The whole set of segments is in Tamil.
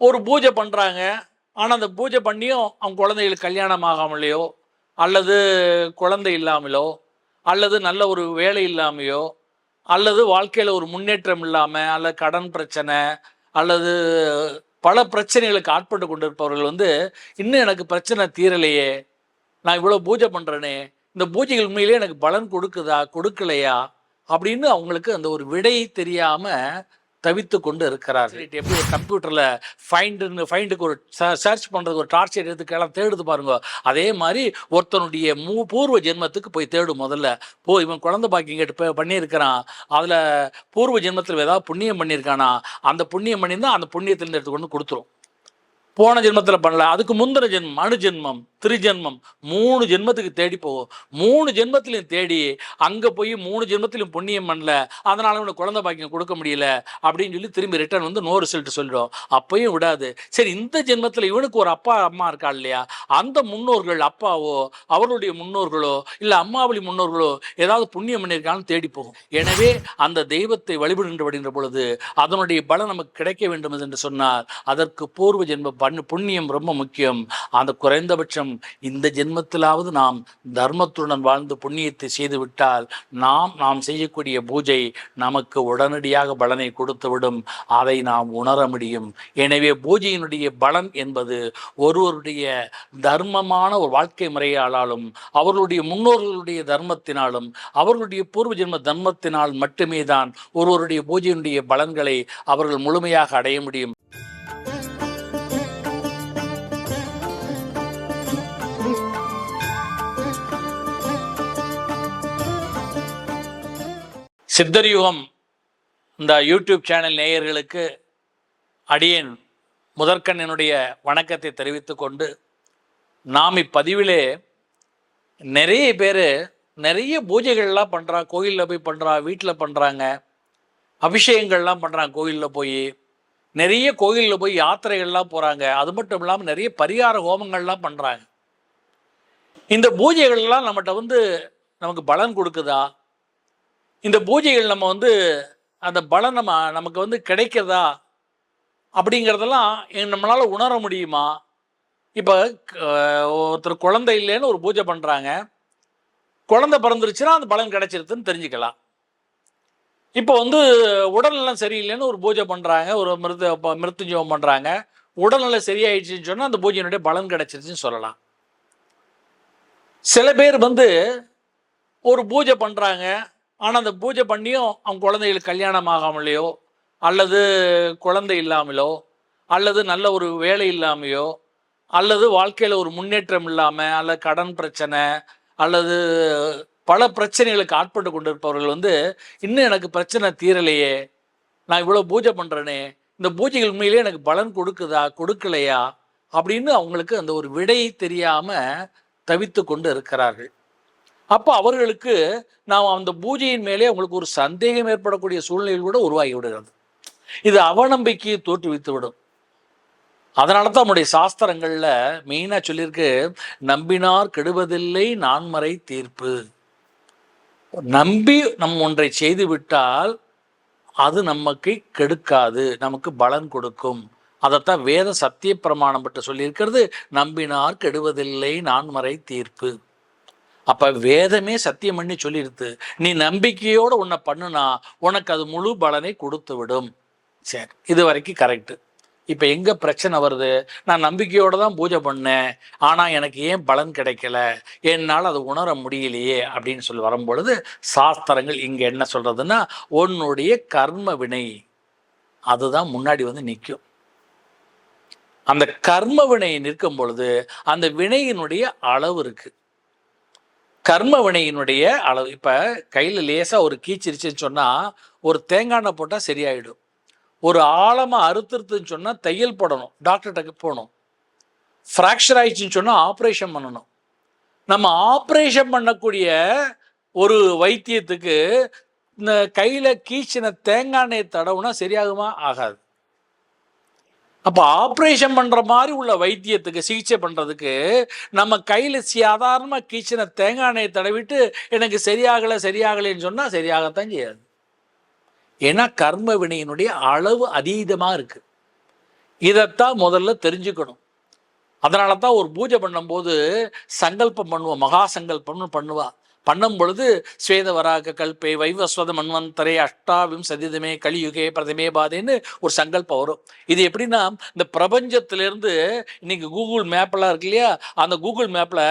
ஒரு பூஜை பண்ணுறாங்க ஆனால் அந்த பூஜை பண்ணியும் அவங்க குழந்தைகளுக்கு கல்யாணம் ஆகாமலையோ அல்லது குழந்தை இல்லாமலோ அல்லது நல்ல ஒரு வேலை இல்லாமையோ அல்லது வாழ்க்கையில் ஒரு முன்னேற்றம் இல்லாமல் அல்லது கடன் பிரச்சனை அல்லது பல பிரச்சனைகளுக்கு ஆட்பட்டு கொண்டிருப்பவர்கள் வந்து இன்னும் எனக்கு பிரச்சனை தீரலையே நான் இவ்வளோ பூஜை பண்ணுறேனே இந்த பூஜைகள் உண்மையிலே எனக்கு பலன் கொடுக்குதா கொடுக்கலையா அப்படின்னு அவங்களுக்கு அந்த ஒரு விடை தெரியாமல் தவித்து கொண்டு இருக்கிறார் எப்படி ஒரு கம்ப்யூட்டரில் ஃபைண்டுன்னு ஃபைண்டுக்கு ஒரு சர்ச் பண்ணுறதுக்கு ஒரு டார்ச்சர் எடுத்து தேடுது பாருங்க. அதே மாதிரி ஒருத்தனுடைய மூ பூர்வ ஜென்மத்துக்கு போய் தேடும் முதல்ல. போ இவன் குழந்தை பாக்கியம் கேட்டு போய் பண்ணியிருக்கிறான். அதில் பூர்வ ஜென்மத்தில் ஏதாவது புண்ணியம் பண்ணியிருக்கானா? அந்த புண்ணியம் பண்ணியிருந்தால் அந்த புண்ணியத்திலேருந்து எடுத்து கொண்டு கொடுத்துரும். போன ஜென்மத்தில் பண்ணல. அதுக்கு முந்தின ஜென்மம் அணு ஜென்மம் திருஜென்மம் மூணு ஜென்மத்துக்கு தேடி போகும். மூணு ஜென்மத்திலையும் தேடி அங்கே போய் மூணு ஜென்மத்திலையும் புண்ணியம் பண்ணல. அதனால இவனுக்கு குழந்தை பாக்கியம் கொடுக்க முடியல அப்படின்னு சொல்லி திரும்பி ரிட்டர்ன் வந்து நோ ரிசல்ட் சொல்லிடும் அப்பையும் விடாது. சரி இந்த ஜென்மத்தில் இவனுக்கு ஒரு அப்பா அம்மா இருக்கா இல்லையா? அந்த முன்னோர்கள் அப்பாவோ அவர்களுடைய முன்னோர்களோ இல்லை அம்மாவளி முன்னோர்களோ ஏதாவது புண்ணியம் பண்ணியிருக்கான்னு தேடி போகும். எனவே அந்த தெய்வத்தை வழிபடுகின்ற பொழுது அதனுடைய பலம் நமக்கு கிடைக்க வேண்டும் என்று சொன்னார். அதற்கு பூர்வ ஜென்ம பண்ணு புண்ணியம் ரொம்ப முக்கியம். அந்த குறைந்தபட்சம் இந்த ஜென்மத்திலாவது நாம் தர்மத்துடன் வாழ்ந்து புண்ணியத்தை செய்துவிட்டால் நாம் நாம் செய்யக்கூடிய பூஜை நமக்கு உடனடியாக பலனை கொடுத்துவிடும். அதை நாம் உணர முடியும். எனவே பூஜையினுடைய பலன் என்பது ஒருவருடைய தர்மமான ஒரு வாழ்க்கை முறையாலும் அவர்களுடைய முன்னோர்களுடைய தர்மத்தினாலும் அவர்களுடைய பூர்வ ஜென்ம தர்மத்தினால் மட்டுமே தான் ஒருவருடைய பூஜையினுடைய பலன்களை அவர்கள் முழுமையாக அடைய முடியும். சித்தர்யுகம் இந்த யூடியூப் சேனல் நேயர்களுக்கு அடியேன் முதற்கண்ணினுடைய வணக்கத்தை தெரிவித்து கொண்டு நாம் இப்பதிவிலே நிறைய பேர் நிறைய பூஜைகள்லாம் பண்ணுறா கோயிலில் போய் பண்ணுறா வீட்டில் பண்ணுறாங்க அபிஷேகங்கள்லாம் பண்ணுறாங்க கோயிலில் போய் நிறைய கோயிலில் போய் யாத்திரைகள்லாம் போகிறாங்க அது மட்டும் இல்லாமல் நிறைய பரிகார ஹோமங்கள்லாம் பண்ணுறாங்க இந்த பூஜைகள்லாம் நம்மகிட்ட வந்து நமக்கு பலன் கொடுக்குதா? இந்த பூஜைகள் நம்ம வந்து அந்த பலன் நம்ம நமக்கு வந்து கிடைக்கிறதா அப்படிங்கிறதெல்லாம் நம்மளால் நம்மளால உணர முடியுமா? இப்போ ஒருத்தர் குழந்தை இல்லைன்னு ஒரு பூஜை பண்ணுறாங்க குழந்தை பிறந்துருச்சுன்னா அந்த பலன் கிடைச்சிருதுன்னு தெரிஞ்சுக்கலாம். இப்போ வந்து உடல்நலம் சரியில்லைன்னு ஒரு பூஜை பண்ணுறாங்க ஒரு மிருத்து ப- மிருத்துஞ்சவம் பண்ணுறாங்க உடல்நலம் சரியாயிடுச்சுன்னு சொன்னால் அந்த பூஜையினுடைய பலன் கிடைச்சிருச்சுன்னு சொல்லலாம். சில பேர் வந்து ஒரு பூஜை பண்ணுறாங்க ஆனால் அந்த பூஜை பண்ணியும் அவங்க குழந்தைகளுக்கு கல்யாணம் ஆகாமலையோ அல்லது குழந்தை இல்லாமலோ அல்லது நல்ல ஒரு வேலை இல்லாமையோ அல்லது வாழ்க்கையில் ஒரு முன்னேற்றம் இல்லாமல் அல்லது கடன் பிரச்சனை அல்லது பல பிரச்சனைகளுக்கு ஆட்பட்டு கொண்டிருப்பவர்கள் வந்து இன்னும் எனக்கு பிரச்சனை தீரலையே நான் இவ்வளோ பூஜை பண்ணுறேனே இந்த பூஜைகள் உண்மையிலே எனக்கு பலன் கொடுக்குதா கொடுக்கலையா? அப்படின்னு அவங்களுக்கு அந்த ஒரு விடை தெரியாமல் தவித்து கொண்டு இருக்கிறார்கள். அப்போ அவர்களுக்கு நாம் அந்த பூஜையின் மேலே அவங்களுக்கு ஒரு சந்தேகம் ஏற்படக்கூடிய சூழ்நிலையில் கூட உருவாகி விடுகிறது. இது அவநம்பிக்கையை தோற்றுவித்து விடும் அதனால தான் நம்முடைய சாஸ்திரங்களில் மெயினாக சொல்லியிருக்கு நம்பினார் கெடுவதில்லை நான்மறை தீர்ப்பு. நம்பி நம் ஒன்றை செய்து விட்டால் அது நமக்கு கெடுக்காது நமக்கு பலன் கொடுக்கும். அதைத்தான் வேத சத்திய பிரமாணம் பட்டு சொல்லியிருக்கிறது நம்பினார் கெடுவதில்லை நான்மறை தீர்ப்பு. அப்போ வேதமே சத்தியம் பண்ணி சொல்லிடுது நீ நம்பிக்கையோடு உன்னை பண்ணுனா உனக்கு அது முழு பலனை கொடுத்து விடும் சரி இது வரைக்கும் கரெக்டு இப்போ எங்கே பிரச்சனை வருது? நான் நம்பிக்கையோடு தான் பூஜை பண்ணேன் ஆனால் எனக்கு ஏன் பலன் கிடைக்கல? என்னால் அதை உணர முடியலையே அப்படின்னு சொல்லி வரும்பொழுது சாஸ்திரங்கள் இங்கே என்ன சொல்கிறதுன்னா உன்னுடைய கர்ம வினை அதுதான் முன்னாடி வந்து நிற்கும் அந்த கர்ம வினை நிற்கும் பொழுது அந்த வினையினுடைய அளவு இருக்குது கர்ம வினையினுடைய அளவு இப்போ கையில் லேசாக ஒரு கீச்சிருச்சுன்னு சொன்னால் ஒரு தேங்காய் எண்ணெய் போட்டால் சரியாயிடும். ஒரு ஆழமாக அறுத்துருத்துன்னு சொன்னால் தையல் போடணும் டாக்டர்கிட்ட போகணும். ஃப்ராக்சர் ஆயிடுச்சுன்னு சொன்னால் ஆப்ரேஷன் பண்ணணும். நம்ம ஆப்ரேஷன் பண்ணக்கூடிய ஒரு வைத்தியத்துக்கு இந்த கையில் கீச்சின தேங்காய் தடவுனா சரியாகுமா? ஆகாது. அப்போ ஆப்ரேஷன் பண்ணுற மாதிரி உள்ள வைத்தியத்துக்கு சிகிச்சை பண்ணுறதுக்கு நம்ம கையில் சாதாரணமாக கீச்சின தேங்காய் எண்ணெயை தடவிட்டு எனக்கு சரியாகலை சரியாகலைன்னு சொன்னால் சரியாகத்தான் செய்யாது. ஏன்னா கர்ம வினையினுடைய அளவு அதீதமாக இருக்குது இதைத்தான் முதல்ல தெரிஞ்சுக்கணும். அதனால தான் ஒரு பூஜை பண்ணும்போது சங்கல்பம் பண்ணுவோம் மகா சங்கல்பம்னு பண்ணுவாள் பண்ணும் பொழுது ஸ்வேதவராக கல்பே வைவஸ்வத மன்வந்தரே அஷ்டாவிம் சதிதமே கலியுகே பிரதமே பாதேன்னு ஒரு சங்கல்பம் வரும். இது எப்படின்னா இந்த பிரபஞ்சத்திலேருந்து இன்னைக்கு கூகுள் மேப்பெல்லாம் இருக்கு இல்லையா? அந்த கூகுள் மேப்பில்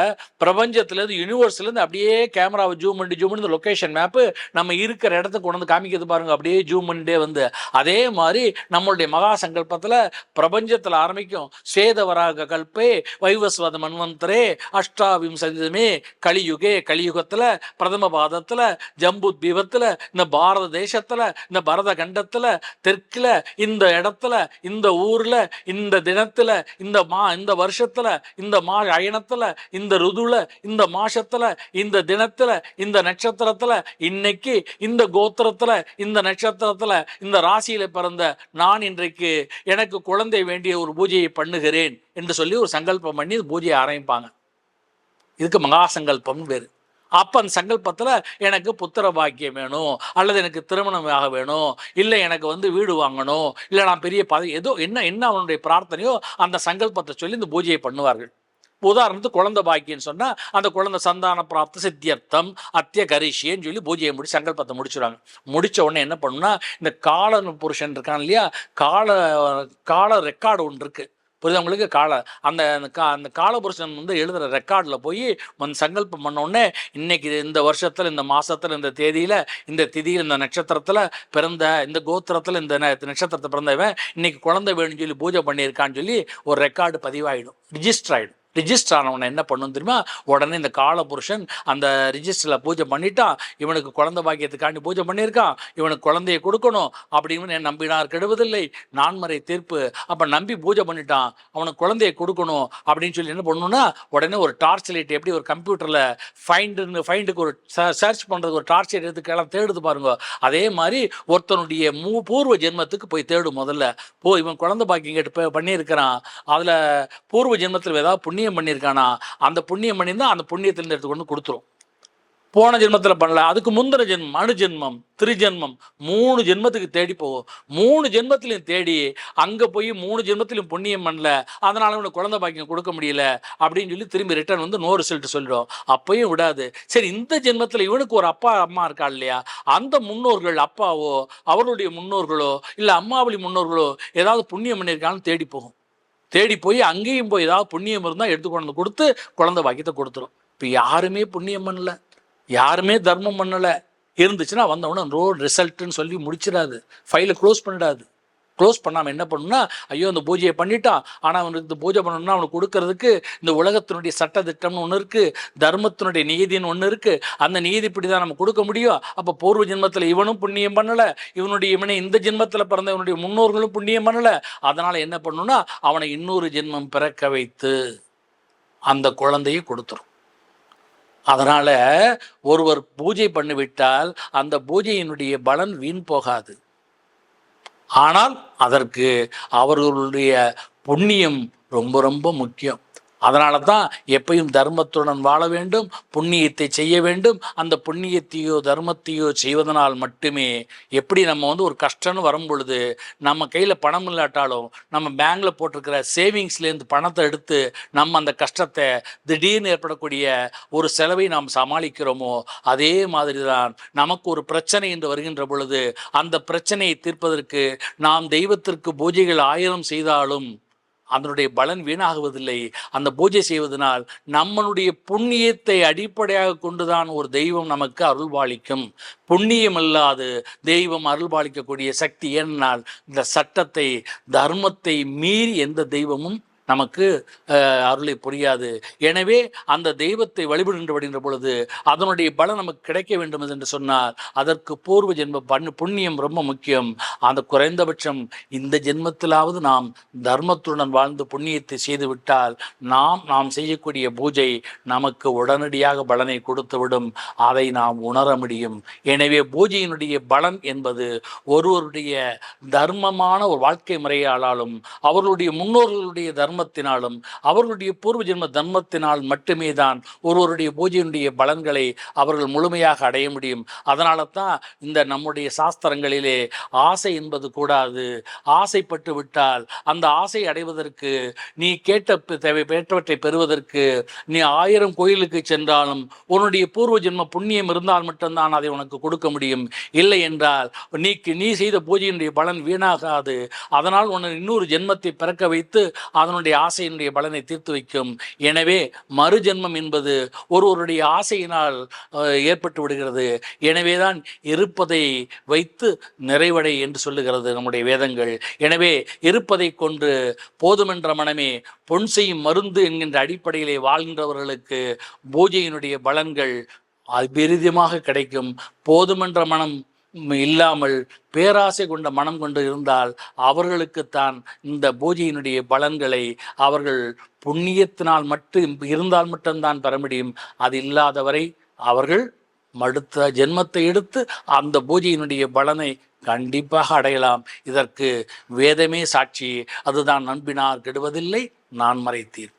பிரபஞ்சத்திலேருந்து யூனிவர்ஸ்லேருந்து அப்படியே கேமராவை ஜூம் பண்ணி ஜூம் பண்ணி இந்த லொக்கேஷன் மேப்பு நம்ம இருக்கிற இடத்துக்கு கொண்டு வந்து காமிக்கிறது பாருங்க. அப்படியே ஜூம் பண்ணிட்டே வந்து. அதே மாதிரி நம்மளுடைய மகா சங்கல்பத்தில் பிரபஞ்சத்தில் ஆரம்பிக்கும். ஸ்வேதவராக கல்பே வைவஸ்வத மன்வந்தரே அஷ்டாவிம் சதிதமே கலியுகே கலியுகத்தில் பிரதம பாதத்தில் ஜம்பு தீபத்தில் இந்த பாரத தேசத்தில் இந்த பரத கண்டத்தில் தெற்கில் இந்த இடத்துல இந்த ஊரில் இந்த தினத்தில் இந்த மா இந்த வருஷத்தில் இந்த மா அயனத்தில் இந்த ருதுல இந்த மாசத்தில் இந்த தினத்தில் இந்த நட்சத்திரத்தில் இன்னைக்கு இந்த கோத்திரத்தில் இந்த நட்சத்திரத்தில் இந்த ராசியில் பிறந்த நான் இன்றைக்கு எனக்கு குழந்தை வேண்டிய ஒரு பூஜையை பண்ணுகிறேன் என்று சொல்லி ஒரு சங்கல்பம் பண்ணி பூஜையை ஆரம்பிப்பாங்க. இதுக்கு மகா சங்கல்பம் வேறு அப்போ அந்த சங்கல்பத்தில் எனக்கு புத்திர பாக்கியம் வேணும் அல்லது எனக்கு திருமணம் ஆக வேணும் இல்லை எனக்கு வந்து வீடு வாங்கணும் இல்லை நான் பெரிய பதவி ஏதோ என்ன என்ன அவனுடைய பிரார்த்தனையோ அந்த சங்கல்பத்தை சொல்லி இந்த பூஜையை பண்ணுவார்கள். உதாரணத்துக்கு குழந்தை பாக்கியன்னு சொன்னால் அந்த குழந்தை சந்தான பிராப்த சித்தியர்த்தம் அத்திய கரிஷின்னு சொல்லி பூஜையை முடிச்சு சங்கல்பத்தை முடிச்சுடுவாங்க. முடித்த உடனே என்ன பண்ணுன்னா இந்த கால புருஷன் இருக்கான் இல்லையா கால கால ரெக்கார்டு ஒன்று இருக்குது புரியுது உங்களுக்கு? கால அந்த அந்த கா அந்த காலபுருஷன் வந்து எழுதுகிற ரெக்கார்டில் போய் வந்து சங்கல்பம் பண்ணோடனே இன்னைக்கு இந்த வருஷத்தில் இந்த மாதத்தில் இந்த தேதியில் இந்த திதியில் இந்த நட்சத்திரத்தில் பிறந்த இந்த கோத்திரத்தில் இந்த நட்சத்திரத்தை பிறந்தவன் இன்னைக்கு குழந்தை வேணும்னு சொல்லி பூஜை பண்ணியிருக்கான்னு சொல்லி ஒரு ரெக்கார்டு பதிவாயிடும் ரிஜிஸ்டர் ஆகிடும் ரிஜிஸ்டர் ஆனவனை என்ன பண்ணும் தெரியுமா? உடனே இந்த கால புருஷன் அந்த ரிஜிஸ்டரில் பூஜை பண்ணிட்டான். இவனுக்கு குழந்தை பாக்கியத்துக்காண்டி பூஜை பண்ணியிருக்கான். இவனுக்கு குழந்தையை கொடுக்கணும் அப்படின்னு என் நம்பினார். கெடுவதில்லை. நான்மறை தீர்ப்பு. அப்போ நம்பி பூஜை பண்ணிட்டான். அவனுக்கு குழந்தையை கொடுக்கணும் அப்படின்னு சொல்லி என்ன பண்ணணும்னா உடனே ஒரு டார்ச் லைட் எப்படி ஒரு கம்ப்யூட்டரில் ஃபைண்டுன்னு ஃபைண்டுக்கு ஒரு சர்ச் பண்ணுறதுக்கு ஒரு டார்ச் லைட் எடுத்துக்கெல்லாம் தேடுது பாருங்க. அதே மாதிரி ஒருத்தனுடைய மூ பூர்வ ஜென்மத்துக்கு போய் தேடும் முதல்ல. போ இவன் குழந்தை பாக்கியம் கேட்டு பண்ணியிருக்கிறான். அதில் பூர்வ ஜென்மத்தில் ஏதாவது புண்ணியம் புண்ணியம் பண்ணியிருக்கானா? அந்த புண்ணியம் பண்ணியிருந்தா அந்த புண்ணியத்திலிருந்து இருந்து எடுத்துக்கொண்டு கொடுத்துரும். போன ஜென்மத்தில் பண்ணல. அதுக்கு முந்தின ஜென்மம் அணு ஜென்மம் திருஜென்மம் மூணு ஜென்மத்துக்கு தேடி போகும். மூணு ஜென்மத்திலையும் தேடி அங்கே போய் மூணு ஜென்மத்திலையும் புண்ணியம் பண்ணல. அதனால உனக்கு குழந்தை பாக்கியம் கொடுக்க முடியல அப்படின்னு சொல்லி திரும்பி ரிட்டர்ன் வந்து நோ ரிசல்ட் சொல்லிடும். அப்பயும் விடாது. சரி இந்த ஜென்மத்தில் இவனுக்கு ஒரு அப்பா அம்மா இருக்கா இல்லையா? அந்த முன்னோர்கள் அப்பாவோ அவர்களுடைய முன்னோர்களோ இல்லை அம்மாவளி முன்னோர்களோ ஏதாவது புண்ணியம் பண்ணியிருக்கான்னு தேடி போகும். தேடி போய் அங்கேயும் போய் ஏதாவது புண்ணியம் இருந்தால் எடுத்து கொண்டு வந்து கொடுத்து குழந்தை பாக்கியத்தை கொடுத்துரும். இப்போ யாருமே புண்ணியம் பண்ணல. யாருமே தர்மம் பண்ணலை. இருந்துச்சுன்னா வந்தவொடனே ரோ ரிசல்ட்டுன்னு சொல்லி முடிச்சிடாது. ஃபைலை க்ளோஸ் பண்ணிடாது. க்ளோஸ் பண்ணாமல் என்ன பண்ணணும்னா ஐயோ அந்த பூஜையை பண்ணிட்டான். ஆனால் அவனுக்கு இந்த பூஜை பண்ணணும்னா அவனுக்கு கொடுக்கறதுக்கு இந்த உலகத்தினுடைய சட்ட திட்டம்னு ஒன்று இருக்குது தர்மத்தினுடைய நீதின்னு ஒன்று இருக்குது அந்த நீதிப்படி தான் நம்ம கொடுக்க முடியும். அப்போ பூர்வ ஜென்மத்தில் இவனும் புண்ணியம் பண்ணலை. இவனுடைய இவனை இந்த ஜென்மத்தில் பிறந்த இவனுடைய முன்னோர்களும் புண்ணியம் பண்ணலை. அதனால் என்ன பண்ணணும்னா அவனை இன்னொரு ஜென்மம் பிறக்க வைத்து அந்த குழந்தையை கொடுத்துரும். அதனால் ஒருவர் பூஜை பண்ணிவிட்டால் அந்த பூஜையினுடைய பலன் வீண் போகாது. ஆனால் அதற்கு அவர்களுடைய புண்ணியம் ரொம்ப ரொம்ப முக்கியம். அதனால தான் எப்பையும் தர்மத்துடன் வாழ வேண்டும் புண்ணியத்தை செய்ய வேண்டும். அந்த புண்ணியத்தையோ தர்மத்தையோ செய்வதனால் மட்டுமே எப்படி நம்ம வந்து ஒரு கஷ்டம்னு வரும் பொழுது நம்ம கையில் பணம் இல்லாட்டாலும் நம்ம பேங்கில் போட்டிருக்கிற சேவிங்ஸ்லேருந்து பணத்தை எடுத்து நம்ம அந்த கஷ்டத்தை திடீர்னு ஏற்படக்கூடிய ஒரு செலவை நாம் சமாளிக்கிறோமோ அதே மாதிரி தான் நமக்கு ஒரு பிரச்சனை என்று வருகின்ற பொழுது அந்த பிரச்சனையை தீர்ப்பதற்கு நாம் தெய்வத்திற்கு பூஜைகள் ஆயிரம் செய்தாலும் அதனுடைய பலன் வீணாகுவதில்லை. அந்த பூஜை செய்வதனால் நம்மளுடைய புண்ணியத்தை அடிப்படையாக கொண்டுதான் ஒரு தெய்வம் நமக்கு அருள்பாலிக்கும் புண்ணியம் இல்லாது தெய்வம் அருள்பாலிக்கக்கூடிய சக்தி ஏனால் இந்த சட்டத்தை தர்மத்தை மீறி எந்த தெய்வமும் நமக்கு அருளை புரியாது. எனவே அந்த தெய்வத்தை வழிபடுகின்றபடுகின்ற பொழுது அதனுடைய பலன் நமக்கு கிடைக்க வேண்டும் என்று சொன்னால் அதற்கு பூர்வ ஜென்ம பண்ணு புண்ணியம் ரொம்ப முக்கியம். அந்த குறைந்தபட்சம் இந்த ஜென்மத்திலாவது நாம் தர்மத்துடன் வாழ்ந்து புண்ணியத்தை செய்துவிட்டால் நாம் நாம் செய்யக்கூடிய பூஜை நமக்கு உடனடியாக பலனை கொடுத்துவிடும். அதை நாம் உணர முடியும். எனவே பூஜையினுடைய பலன் என்பது ஒருவருடைய தர்மமான ஒரு வாழ்க்கை முறையாளாலும் அவர்களுடைய முன்னோர்களுடைய தர்ம ஜென்மத்தினாலும் அவர்களுடைய பூர்வ ஜென்ம தர்மத்தினால் மட்டுமே தான் ஒருவருடைய பூஜையினுடைய பலன்களை அவர்கள் முழுமையாக அடைய முடியும். அதனால தான் இந்த நம்முடைய சாஸ்திரங்களிலே ஆசை என்பது கூடாது. ஆசைப்பட்டு விட்டால் அந்த ஆசை அடைவதற்கு நீ கேட்ட தேவை பெற்றவற்றை பெறுவதற்கு நீ ஆயிரம் கோயிலுக்கு சென்றாலும் உன்னுடைய பூர்வ ஜென்ம புண்ணியம் இருந்தால் மட்டும்தான் அதை உனக்கு கொடுக்க முடியும். இல்லை என்றால் நீக்கு நீ செய்த பூஜையினுடைய பலன் வீணாகாது. அதனால் உன்னை இன்னொரு ஜென்மத்தை பிறக்க வைத்து அதனுடைய ஆசையினுடைய பலனை தீர்த்து வைக்கும். எனவே மறுஜென்மம் என்பது ஒருவருடைய ஆசையினால் ஏற்பட்டு விடுகிறது. எனவேதான் இருப்பதை வைத்து நிறைவடை என்று சொல்லுகிறது நம்முடைய வேதங்கள். எனவே இருப்பதை கொண்டு போதுமென்ற மனமே பொன் செய்யும் மருந்து என்கின்ற அடிப்படையிலே வாழ்கின்றவர்களுக்கு பூஜையினுடைய பலன்கள் அபெரிதமாக கிடைக்கும். போதுமென்ற மனம் இல்லாமல் பேராசை கொண்ட மனம் கொண்டு இருந்தால் அவர்களுக்குத்தான் இந்த பூஜையினுடைய பலன்களை அவர்கள் புண்ணியத்தினால் மட்டும் இருந்தால் மட்டும்தான் பெற முடியும். அது இல்லாதவரை அவர்கள் மடுத்த ஜென்மத்தை எடுத்து அந்த பூஜையினுடைய பலனை கண்டிப்பாக அடையலாம். இதற்கு வேதமே சாட்சி. அதுதான் நம்பினார் கெடுவதில்லை நான் மறைத்தீர்.